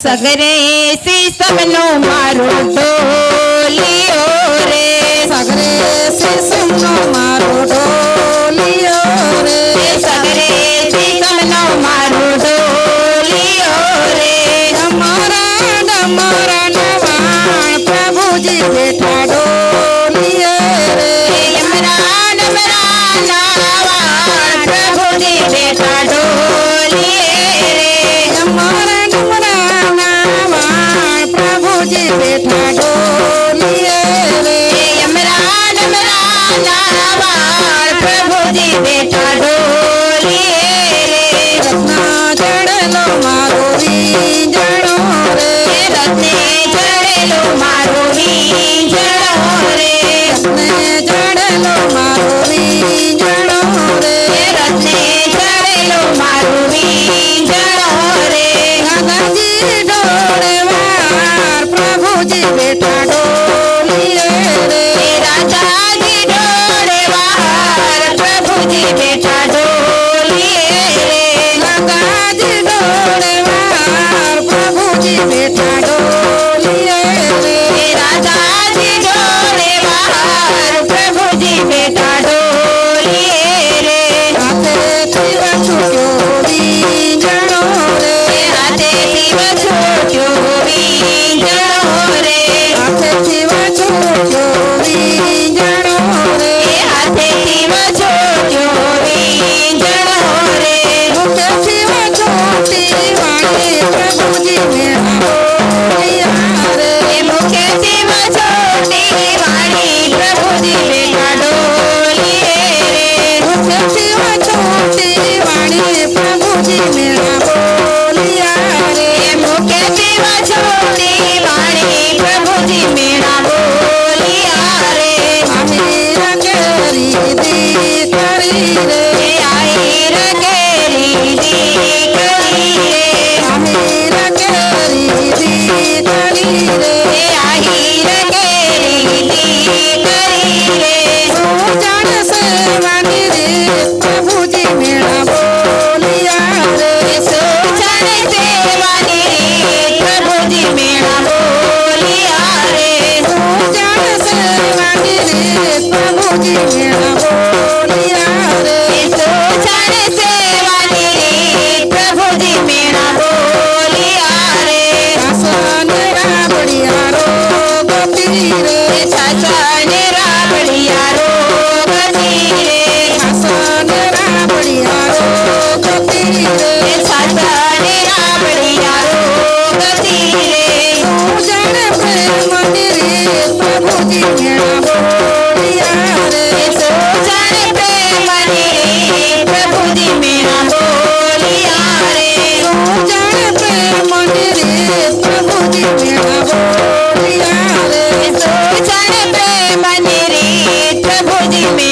સગરે શીશમનો મારો ઢોલિયો રે? સગરે શીશમનો મારો ઢોલિયો રે? સગરે શીશમનો મારો ઢોલિયો રે? ડમરા ડમરા નવાણ પ્રભુજી બેઠા ઢોલિયો રે. ડમરા ડમરા નવાણ પ્રભુજી બેઠા ઢોલિયો আমার প্রভুজি বেটা ডোলি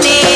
need